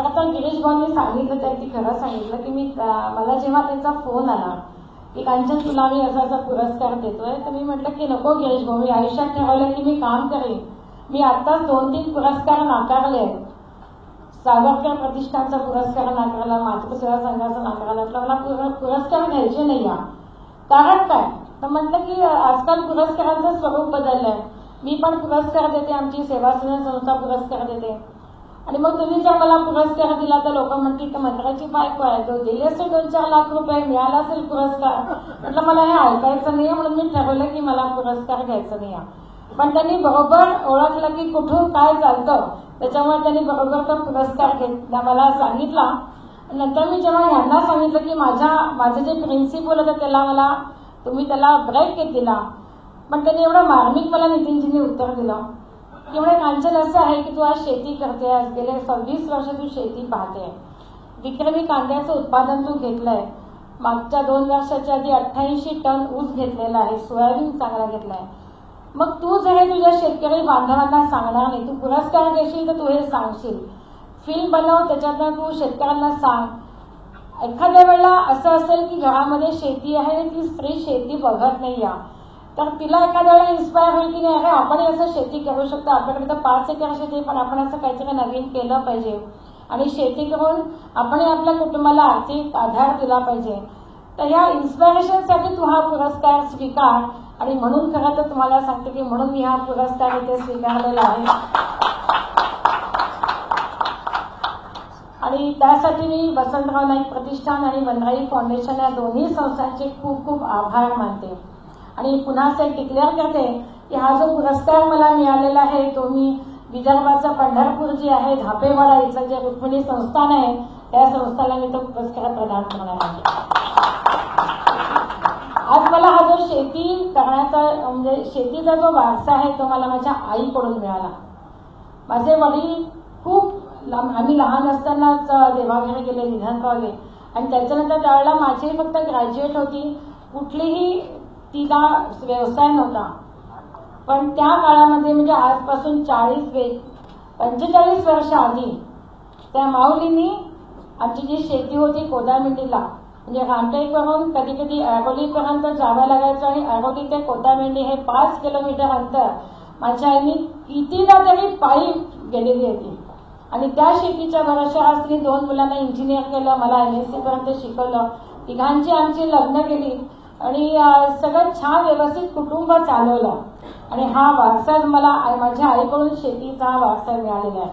तर आता गिरीश भाऊंनी सांगितलं त्या ती खरं सांगितलं की मी मला जेव्हा त्यांचा फोन आला की कांचन तुला मी असा असा पुरस्कार देतोय तर मी म्हटलं की नको गिरीश भाऊ मी आयुष्यात ठरवलं की मी काम करेन. मी आत्ताच दोन तीन पुरस्कार नाकारले आहेत. सावरकर प्रतिष्ठानचा पुरस्कार नाकारला मातृसेवा संघाचा नाकारला म्हटलं मला पुर- पुरस्कार घ्यायचे नाही या. कारण काय? तर म्हटलं की आजकाल पुरस्कारांचं स्वरूप बदललंय. मी पण पुरस्कार देते आमची सेवा संस्था पुरस्कार देते. आणि मग तुम्ही जर मला पुरस्कार दिला तर लोक म्हणतील तर मंत्राची बायको आहे तो दिले असेल दोन चार लाख रुपये मिळाला असेल पुरस्कार. म्हटलं मला हे ऐकायचं नाही म्हणून मी ठरवलं की मला पुरस्कार घ्यायचा नाही पण त्यांनी बरोबर ओळखलं की कुठून काय चालतं त्याच्यामुळे त्यांनी बरोबर तो पुरस्कार घेतला मला सांगितला. नंतर मी जेव्हा ह्यांना सांगितलं की माझ्या माझे जे प्रिन्सिपल होतं त्याला मला तुम्ही त्याला ब्रेक दिला पण त्यांनी एवढं मार्मिक मला नितीनजींनी उत्तर दिलं. की कांचन असं आहे की तू आज शेती करते आज गेले सव्वीस वर्ष तू शेती पाहते विक्रमी कांद्याचं उत्पादन तू घेतलंय. मागच्या दोन वर्षाच्या आधी अठ्ठ्याऐंशी टन ऊस घेतलेला आहे सोयाबीन चांगला घेतलाय. मग तू जर हे तुझ्या शेतकरी बांधवांना सांगणार नाही तू पुरस्कार घेशील तर तू हे सांगशील. फिल्म बनव त्याच्यातनं तू शेतकऱ्यांना सांग. एखाद्या वेळेला असं असेल की घरामध्ये शेती आहे आणि ती स्त्री शेती बघत नाही या तर तिला एखाद्या वेळेला इन्स्पायर होईल की नाही अरे आपण असं शेती करू शकतो आपल्याकडे तर पाच एकर शेती पण आपण असं काहीतरी नवीन केलं पाहिजे. आणि शेती करून आपण आपल्या कुटुंबाला आर्थिक आधार दिला पाहिजे. तर ह्या इन्स्पायरेशनसाठी तू हा पुरस्कार स्वीकार. आणि म्हणून खरं तर तुम्हाला सांगते की म्हणून मी हा पुरस्कार इथे स्वीकारलेला आहे. आणि त्यासाठी मी वसंतराव नाईक प्रतिष्ठान आणि वनराई फाउंडेशन या दोन्ही संस्थांचे खूप खूप आभार मानते. आणि पुन्हा ते डिक्लेअर करते की हा जो पुरस्कार मला मिळालेला आहे तो मी विदर्भाचं पंढरपूर जी आहे धापेवाडा इथलं जे रुक्मिणी संस्थान आहे त्या संस्थाला मी तो पुरस्कार प्रदान करणार आहे. आज मला हा जो शेती करण्याचा म्हणजे शेतीचा जो वारसा आहे तो मला माझ्या आईकडून मिळाला. माझे वडील खूप आम्ही लहान असतानाच देवाघरी गेले निधन पावले. आणि त्याच्यानंतर त्यावेळेला माझी फक्त ग्रॅज्युएट होती. कुठलीही तिला व्यवसाय नव्हता. पण त्या काळामध्ये म्हणजे आजपासून चाळीस वे पंचेचाळीस वर्ष आधी त्या माऊलींनी आमची जी शेती होती कोदामिंडीला म्हणजे रामटेकवरून कधी कधी ऐरोलीपर्यंत जावं लागायचं आणि ऐरोली ते कोदामिंडी हे पाच किलोमीटर अंतर माझ्या आईनी कितीला तरी पायी गेलेली होती. आणि त्या शेतीच्या भरोश्यावर आज दोन मुलांना इंजिनियर केलं मला एम एस सी पर्यंत शिकवलं. तिघांची आमची लग्न केली. आणि सगळं छान व्यवस्थित कुटुंब चालवलं. आणि हा वारसा मला माझ्या आईकडून शेतीचा वारसा मिळालेला आहे.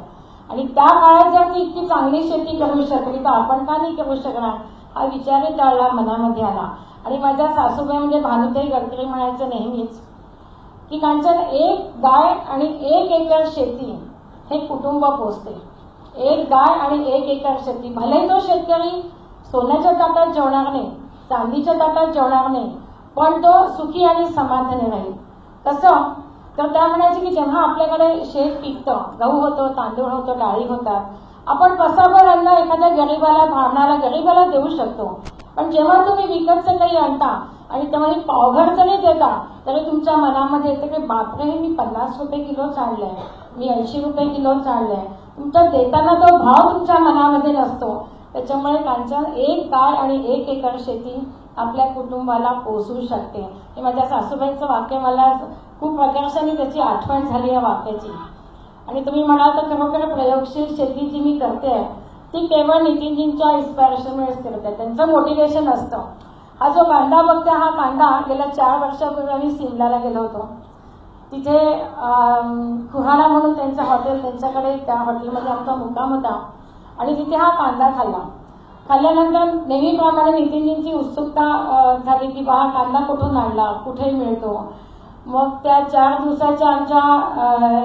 आणि त्या काळात जर ती इतकी चांगली शेती करू शकली तर आपण का नाही करू शकणार? हा विचारही टाळला मनामध्ये आला. आणि माझ्या सासूबाई म्हणजे भानुताई गडकरी म्हणायचं नेहमीच की कांचन एक गाय आणि एक एकर शेती हे कुटुंब पोचते एक गाय आणि एक एकर शेती. भले तो शेतकरी सोन्याच्या ताटात जेवणार नाही चांदीच्या ताटात जेवणार नाही. पण तो सुखी आणि समाधानी राहील. कसं तर त्या म्हणायचे की जेव्हा आपल्याकडे शेत पिकतं गहू होतो तांदूळ होतो डाळी होतात आपण कसाभर अन्न एखाद्या गरीबाला भावणारा गरीबाला देऊ शकतो. पण जेव्हा तुम्ही विकतचं काही आणता आणि तेव्हा पावघर जरी देता तरी तुमच्या मनामध्ये येतं की बापरे मी पन्नास रुपये किलोच आणलंय मी ऐंशी रुपये किलोच आणलंय तुमचा देताना तो भाव तुमच्या मनामध्ये नसतो. त्याच्यामुळे कांचन एक काळ आणि एक एकर शेती आपल्या कुटुंबाला पोसू शकते. हे माझ्या सासूबाईंचं वाक्य मला खूप प्रकर्षाने त्याची आठवण झाली या वाक्याची. आणि तुम्ही म्हणाल तर खरोखर प्रयोगशील शेती जी मी करते आहे ती केवळ नितीनजींच्या इन्स्पिरेशनमुळेच करते. त्यांचं मोटिवेशन असतं. हा जो कांदा बघते हा कांदा गेल्या चार वर्षापूर्वी आम्ही सिमलाला गेलो होतो. तिथे कुहाणा म्हणून त्यांचं हॉटेल त्यांच्याकडे त्या हॉटेलमध्ये आमचा मुक्काम होता. आणि तिथे हा कांदा खाल्ला. खाल्ल्यानंतर नेहमीप्रमाणे नितीनजींची उत्सुकता झाली की बा हा कांदा कुठून आणला? कुठे मिळतो? मग त्या चार दिवसाच्या आमच्या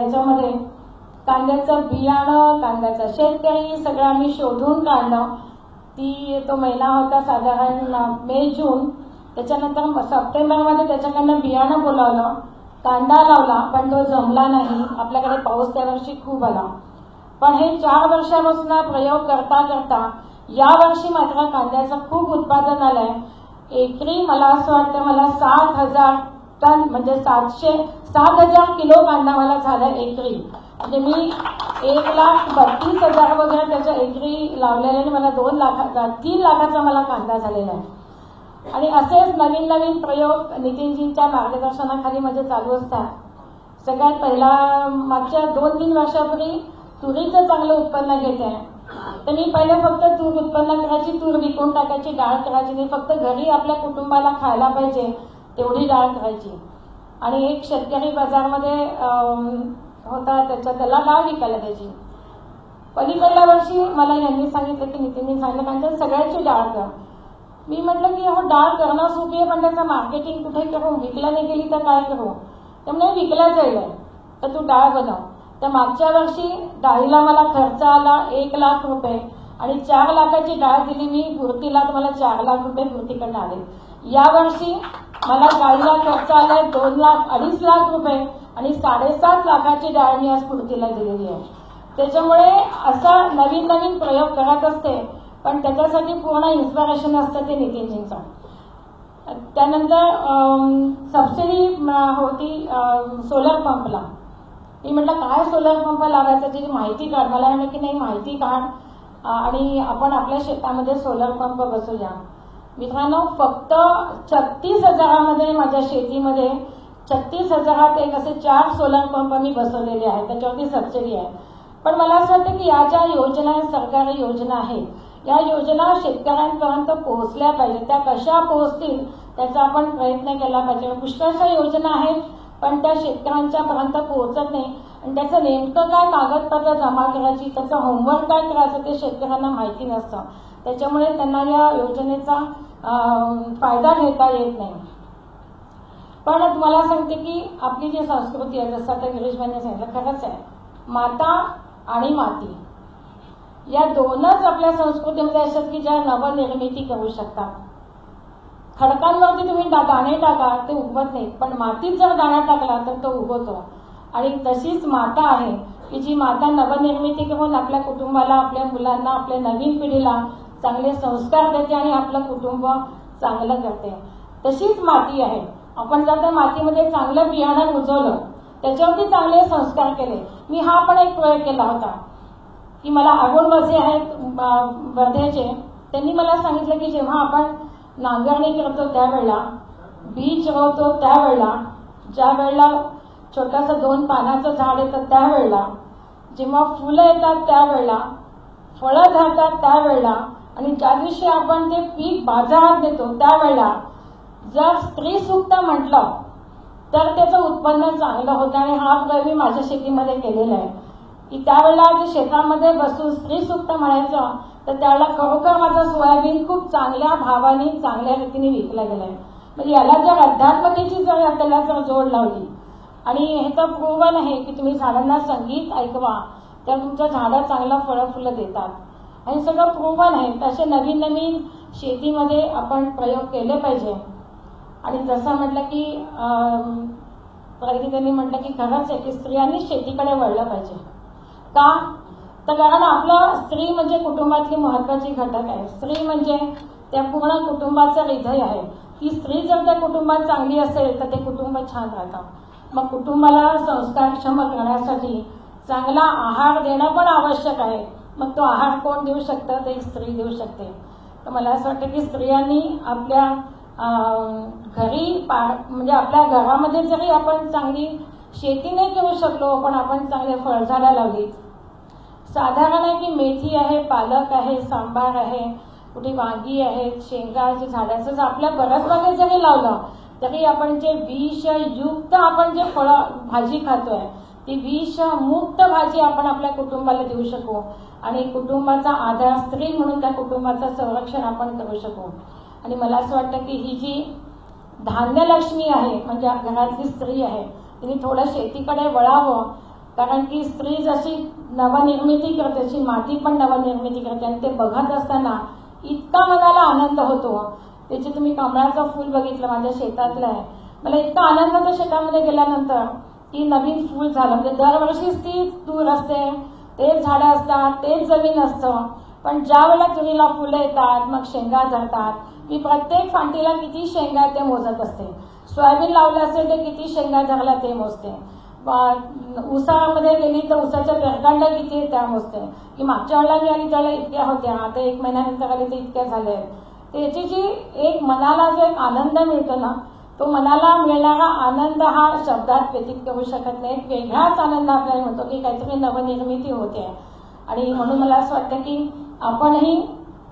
याच्यामध्ये कांद्याचं बियाणं कांद्याचं शेतकरी सगळं आम्ही शोधून काढलं. ती तो महिना होता साधारण मे जून. त्याच्यानंतर सप्टेंबरमध्ये त्याच्याकडनं बियाणं बोलावलं. कांदा लावला पण तो जमला नाही. आपल्याकडे पाऊस त्या वर्षी खूप आला. पण हे चार वर्षापासून प्रयोग करता करता या वर्षी मात्र कांद्याचं खूप उत्पादन आलंय. एकरी मला असं वाटतं मला सात हजार टन म्हणजे सातशे सात हजार किलो कांदा मला झाला एकरी. म्हणजे मी एक लाख बत्तीस हजार वगैरे त्याच्या एकरी लावलेल्याने मला दोन लाखा तीन लाखाचा मला कांदा झालेला आहे. आणि असेच नवीन नवीन प्रयोग नितीनजींच्या मार्गदर्शनाखाली माझे चालू असतात. सगळ्यात पहिला मागच्या दोन तीन वर्षापूर्वी तुरीचं चांगलं उत्पन्न घेत. आहे तर मी पहिले फक्त तूर उत्पन्न करायची तूर विकून टाकायची डाळ करायची. नाही फक्त घरी आपल्या कुटुंबाला खायला पाहिजे तेवढी डाळ करायची. आणि एक शेतकरी बाजारमध्ये होता त्याच्या त्याला डाळ विकायला द्यायची. पलीकडल्या वर्षी मला यांनी सांगितलं की नितीनने सांगितलं कारण सगळ्याची डाळ कर. मी म्हटलं की हो डाळ करणं सोपी आहे पण त्याचं मार्केटिंग कुठे करू? विकल्या नाही गेली तर काय करू? त्यामुळे विकल्या जाईल तर तू डाळ बनव. तर मागच्या वर्षी डाळीला मला खर्च आला एक लाख रुपये आणि चार लाखाची डाळ दिली मी. मूर्तीला तर मला चार लाख रुपये गुर्तीकडनं आले. यावर्षी मला डाळीला खर्च आलाय दोन लाख अडीच लाख रुपये आणि साडेसात लाखाची डाळ मी आज कुर्तीला दिलेली आहे. त्याच्यामुळे असा नवीन नवीन प्रयोग करत असते पण त्याच्यासाठी पूर्ण इन्स्पिरेशन असतं ते नितीनजींचं. त्यानंतर सबसिडी होती सोलर पंपला मी म्हटलं काय सोलर पंप लावायचा? त्याची माहिती काढ. मला म्हटलं की नाही माहिती काढ. आणि आपण आपल्या शेतामध्ये सोलर पंप बसूया मित्रांनो फक्त छत्तीस हजारामध्ये माझ्या शेतीमध्ये छत्तीस हजारात एक असे चार सोलर पंप मी बसवलेले आहेत. त्याच्यावरती सबसिडी आहे. पण मला असं वाटतं की या ज्या योजना सरकारी योजना आहेत या योजना शेतकऱ्यांपर्यंत पोहोचल्या पाहिजे त्या कशा पोहोचतील त्याचा आपण प्रयत्न केला पाहिजे. पुष्कळशा योजना आहेत. पण त्या शेतकऱ्यांच्या पर्यंत पोहोचत नाही. आणि त्याचं नेमकं काय कागदपत्र जमा करायची त्याचं होमवर्क काय करायचं ते शेतकऱ्यांना माहिती नसतं. त्याच्यामुळे त्यांना या योजनेचा फायदा घेता येत नाही. पण तुम्हाला सांगते की आपली जी संस्कृती आहे जसं आता गिरीशबाईंनी सांगितलं खरंच आहे. माता आणि माती. या दोनच आपल्या संस्कृतीमध्ये असतात की ज्या नवनिर्मिती करू शकतात. खडकांवरती तुम्ही दाणे टाका. ते उगवत नाहीत. पण मातीत जर दाणा टाकला तर तो उगवतो. आणि तशीच माता आहे. की जी माता नवनिर्मिती करून आपल्या कुटुंबाला आपल्या मुलांना आपल्या नवीन पिढीला चांगले संस्कार देते आणि आपलं कुटुंब चांगलं करते. तशीच माती आहे. आपण जर त्या मातीमध्ये चांगलं बियाणं रुजवलं त्याच्यावरती चांगले संस्कार केले. मी हा पण एक प्रयोग केला होता. की मला आगोणवासी आहेत वर्ध्याचे त्यांनी मला सांगितलं की जेव्हा आपण नांगरणी करतो त्यावेळेला. बीज रोवतो त्यावेळेला ज्या वेळेला छोटंसं दोन पानाचं झाड येतं त्यावेळेला जेव्हा फुलं येतात त्यावेळेला फळं झाडतात त्यावेळेला आणि ज्या दिवशी आपण ते पीक बाजारात देतो त्यावेळेला जर स्त्री सुक्त म्हटलं तर त्याचं उत्पन्न चांगलं होतं. आणि हा प्रयोग मी माझ्या शेतीमध्ये केलेला आहे. की त्यावेळेला जे शेतामध्ये बसून स्त्री सुक्त म्हणायचं तर त्यावेळेला खरोखर माझं सोयाबीन खूप चांगल्या भावाने चांगल्या रीतीने विकला गेलाय. म्हणजे याला जर अध्यात्मतेची जर त्याला जर जोड लावली आणि हे तर प्रूवन आहे की तुम्ही झाडांना संगीत ऐकवा तर तुमचं झाडं चांगलं फळं फुलं देतात हे सगळं प्रूवन आहे. तसे नवीन नवीन शेतीमध्ये आपण प्रयोग केले पाहिजे. आणि जसं म्हटलं की अं, त्यांनी म्हटलं की खरंच आहे की स्त्रियांनी शेतीकडे वळलं पाहिजे. का? तर कारण आपलं स्त्री म्हणजे कुटुंबातली महत्वाची घटक आहे. स्त्री म्हणजे त्या पूर्ण कुटुंबाचं हृदय आहे. ती स्त्री जर त्या कुटुंबात चांगली असेल तर ते कुटुंब छान राहतं मग कुटुंबाला संस्कारक्षम करण्यासाठी चांगला आहार देणं पण आवश्यक आहे. मग तो आहार कोण देऊ शकतं? ते एक स्त्री देऊ शकते. तर मला असं वाटतं की स्त्रियांनी आपल्या घरी पा म्हणजे आपल्या घरामध्ये जरी आपण चांगली शेती नाही करू शकलो पण आपण चांगले फळझाडं लावली. साधारण आहे की मेथी आहे पालक आहे सांबार आहे कुठे वांगी आहेत शेंगाचे झाडाचं जर आपल्या बऱ्याच बागेत जरी लावलं तरी आपण जे विषयुक्त आपण जे फळं भाजी खातोय ती विष मुक्त भाजी आपण आपल्या कुटुंबाला देऊ शकू. आणि कुटुंबाचा आधार स्त्री म्हणून त्या कुटुंबाचं संरक्षण आपण करू शकू. आणि मला असं वाटतं की ही जी धान्यलक्ष्मी आहे म्हणजे घरातली स्त्री आहे तिने थोडं शेतीकडे वळावं. कारण की स्त्री जशी नवनिर्मिती करते तशी माती पण नवनिर्मिती करते आणि ते बघत असताना इतका मनाला आनंद होतो. त्याचे तुम्ही कमळाचं फूल बघितलं माझ्या शेतातलं आहे. मला इतका आनंद होतो शेतामध्ये गेल्यानंतर की नवीन फूल झालं. म्हणजे दरवर्षीच ती तूर असते. तेच झाडं असतात तेच जमीन असतं. पण ज्या वेळेला तुरीला फुलं येतात मग शेंगा झाडतात. मी प्रत्येक फांटीला किती शेंगा ते मोजत असते. सोयाबीन लावलं असेल तर किती शेंगा झाला ते मोजते. उसामध्ये गेली तर उसाच्या बेरकांड्या किती आहेत त्या मोजते. की मागच्या वेळेला मी आली त्यावेळेला इतक्या होत्या आता एक महिन्यानंतर आले तर इतक्या झाल्या आहेत. त्याची जी एक मनाला जो एक आनंद मिळतो ना तो मनाला मिळणारा आनंद हा शब्दात व्यतीत करू शकत नाही. एक वेगळाच आनंद आपल्याला मिळतो की काहीतरी नवनिर्मिती होते. आणि म्हणून मला असं वाटतं की आपणही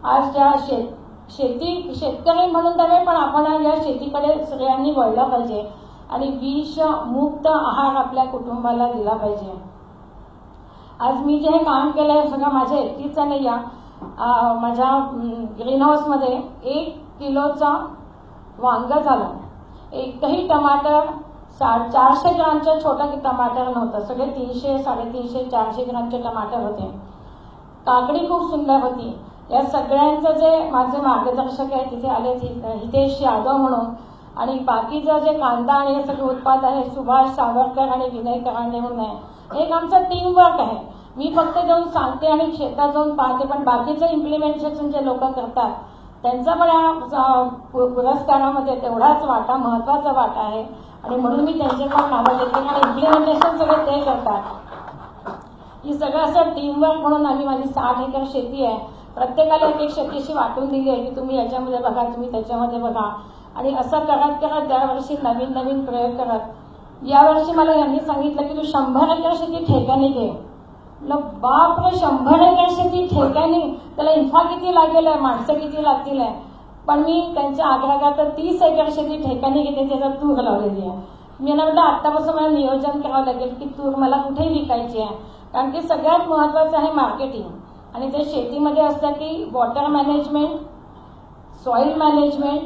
आज ज्या शेत शेती शेतकरी म्हणून नव्हे पण आपण या शेतीकडे सगळ्यांनी वळलं पाहिजे. आणि विष मुक्त आहार आपल्या कुटुंबाला दिला पाहिजे. आज मी जे हे काम केलं आहे सगळं माझ्या एकटीचं नाही या माझ्या ग्रीन हाऊसमध्ये एक किलोचा वांग झालं. एकही टमाटर सा चारशे ग्रामचं छोटं टमाटर नव्हतं. सगळे तीनशे साडेतीनशे चारशे ग्रामचे टमाटर होते. काकडी खूप सुंदर होती. या सगळ्यांचं जे माझे मार्गदर्शक आहे तिथे आले हितेश यादव म्हणून. आणि बाकीचं जे कांदा आणि हे सगळं उत्पाद आहे सुभाष सावरकर आणि विनय करांडे म्हणून आहे. एक आमचं टीमवर्क आहे. मी फक्त जाऊन सांगते आणि शेतात जाऊन पाहते पण बाकीचं इम्प्लिमेंटेशन जे लोक करतात त्यांचा पण या पुरस्कारामध्ये तेवढाच वाटा महत्त्वाचा वाटा आहे. आणि म्हणून मी त्यांचे पण नावं देते आणि इम्प्लिमेंटेशन सगळं ते करतात. ही सगळं असं टीमवर्क म्हणून आम्ही माझी साठ एकर शेती आहे. प्रत्येकाला एक एक शेतीशी वाटून दिली आहे की तुम्ही याच्यामध्ये बघा तुम्ही त्याच्यामध्ये बघा. आणि असं करत करत दरवर्षी नवीन नवीन प्रयोग करत. यावर्षी मला यांनी सांगितलं की तू शंभर एकर शेती ठेक्याने घे. बाप बापरे शंभर एकर शेती ठेक्याने? त्याला इन्फा किती लागेल आहे? माणसं किती लागतील आहे? पण मी त्यांच्या आग्रहात तीस एकर शेती ठेक्याने घेते त्याच्यात तूर लावलेली आहे. मी म्हटलं आत्तापासून मला नियोजन करावं लागेल की तूर मला कुठे विकायची आहे? कारण की सगळ्यात महत्वाचं आहे मार्केटिंग. आणि ते शेतीमध्ये असतं की water management soil management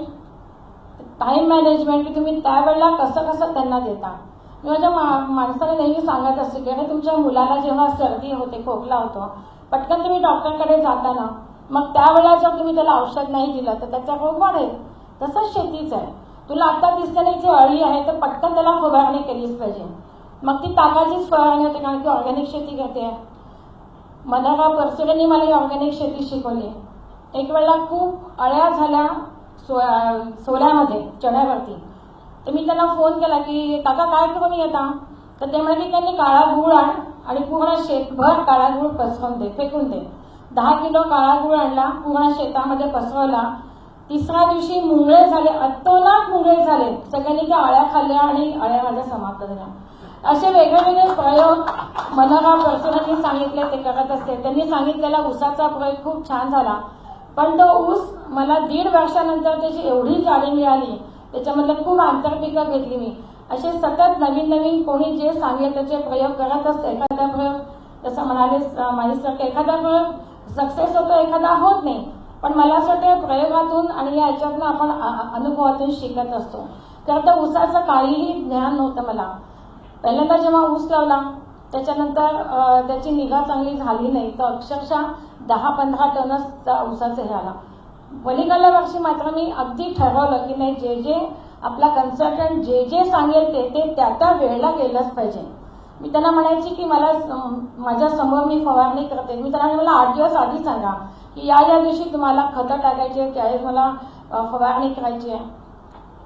time management की तुम्ही त्यावेळेला कसं कसं त्यांना देता. मी माझ्या मा- माणसाला नेहमी सांगत असते की अरे तुमच्या मुलाला जेव्हा सर्दी होते खोकला होतो पटकन तुम्ही डॉक्टरकडे जाताना मग त्यावेळेला जर तुम्ही त्याला औषध नाही दिलं तर त्याचा रोग वाढेल. तसंच शेतीच आहे. तुला आता दिसतं नाही जी अळी आहे तर पटकन त्याला फवारणी केलीच पाहिजे. मग ती ताकाचीच फवारणी होते कारण की ऑर्गॅनिक शेती करते. मनोहर परसुरेंनी मला ही ऑर्गॅनिक शेती शिकवली. एक वेळेला खूप अळ्या झाल्या सो- सोल्यामध्ये चढ्यावरती. तर मी त्यांना फोन केला की काका काय करून येता? तर ते म्हणाले की त्यांनी काळा गुळ आण आणि पूर्ण शेतभर काळा गुळ पसरवून दे फेकून दे. दहा किलो काळा गुळ आणला पूर्ण शेतामध्ये पसरवला. तिसऱ्या दिवशी मुंगळे झाले अतोनात मुंगळे झाले. सगळ्यांनी त्या अळ्या खाल्ल्या आणि अळ्या माझ्या समाप्त झाल्या. असे वेगळे वेगळे प्रयोग मनोहर परसुरांनी सांगितले ते करत असते. त्यांनी सांगितलेला ऊसाचा प्रयोग खूप छान झाला. पण तो ऊस मला दीड वर्षानंतर त्याची एवढी जाडी मिळाली त्याच्यामधलं खूप आंतरपिकं घेतली मी. असे सतत नवीन नवीन कोणी जे सांगेल त्याचे प्रयोग करत असते. एखादा प्रयोग जसं म्हणाले माझ्यासारखं एखादा प्रयोग सक्सेस होतो एखादा होत नाही. पण मला असं वाटतं प्रयोगातून आणि या याच्यातनं आपण अनुभवातून शिकत असतो. तर उसाचं ऊसाचं काहीही ज्ञान नव्हतं मला. पहिल्यांदा जेव्हा ऊस लावला त्याच्यानंतर त्याची निगा चांगली झाली नाही तर अक्षरशः दहा पंधरा टनच त्या ऊसाचं हे आला. पलीकडल्या वर्षी मात्र मी अगदी ठरवलं की नाही जे जे आपला कन्सल्टंट जे जे सांगेल ते ते त्या त्या वेळेला गेलंच पाहिजे. मी त्यांना म्हणायची की मला माझ्यासमोर मी फवारणी करते. मी त्यांना मला आठ दिवस आधी सांगा की या या दिवशी तुम्हाला खतं टाकायची आहे त्यावेळेस मला फवारणी करायची आहे.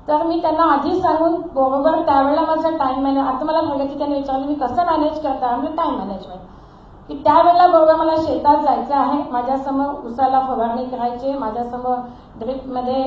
तर मी त्यांना आधीच सांगून बरोबर त्यावेळेला माझं टाईम मॅनेज आता मला प्रगती त्यांनी विचारलं मी कसं मॅनेज करता म्हणजे टाईम मॅनेजमेंट की त्यावेळेला बरोबर मला शेतात जायचं आहे. माझ्यासमोर उसाला फवारणी करायची आहे. माझ्यासमोर ड्रिपमध्ये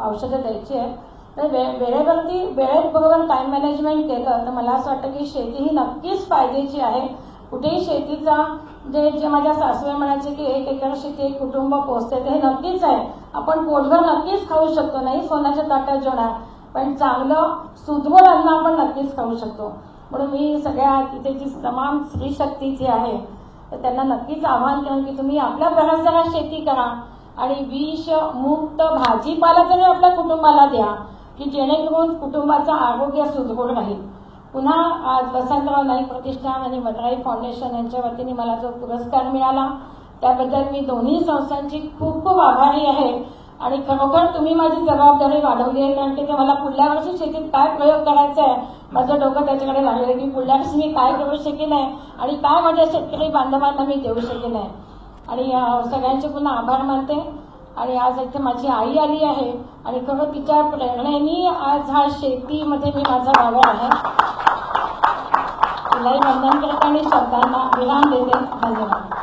औषधं द्यायची आहेत. तर वे वेळेवरती वेळेत बरोबर टाईम मॅनेजमेंट केलं तर मला असं वाटतं की शेती ही नक्कीच फायद्याची आहे. कुठेही शेतीचा जे जे माझ्या सासूबाई म्हणायचे की एक एकर शेती एक कुटुंब पोचते ते हे नक्कीच आहे. आपण पोटभर नक्कीच खाऊ शकतो नाही सोन्याच्या ताटात जेवणार पण चांगलं सुदृढ अन्न आपण नक्कीच खाऊ शकतो. म्हणून मी सगळ्या तिथे जी तमाम स्त्री शक्ती जी आहे तर त्यांना नक्कीच आव्हान करेन की तुम्ही आपल्या परिसरात शेती करा आणि विष मुक्त भाजीपाला तरी आपल्या कुटुंबाला द्या की जेणेकरून कुटुंबाचं आरोग्य सुदृढ राहील. पुन्हा आज वसंतराव नाईक प्रतिष्ठान आणि वडराई फाउंडेशन यांच्या वतीने मला जो पुरस्कार मिळाला त्याबद्दल मी दोन्ही संस्थांची खूप खूप आभारी आहे. आणि खरोखर तुम्ही माझी जबाबदारी वाढवली आहे कारण की ते मला पुढल्या वर्षी शेतीत काय प्रयोग करायचा आहे माझं डोकं त्याच्याकडे लागलं की पुढल्या वर्षी मी काय करू शकेन आहे आणि काय माझ्या शेतकरी बांधवांना मी देऊ शकेन आहे. आणि सगळ्यांचे पुन्हा आभार मानते. आणि आज इथे माझी आई आली आहे आणि खरं तिच्या प्रेरणेने आज हा शेतीमध्ये मी माझा वावर आहे. तिलाही वंदन करते आणि शब्दांना विराम देते. धन्यवाद.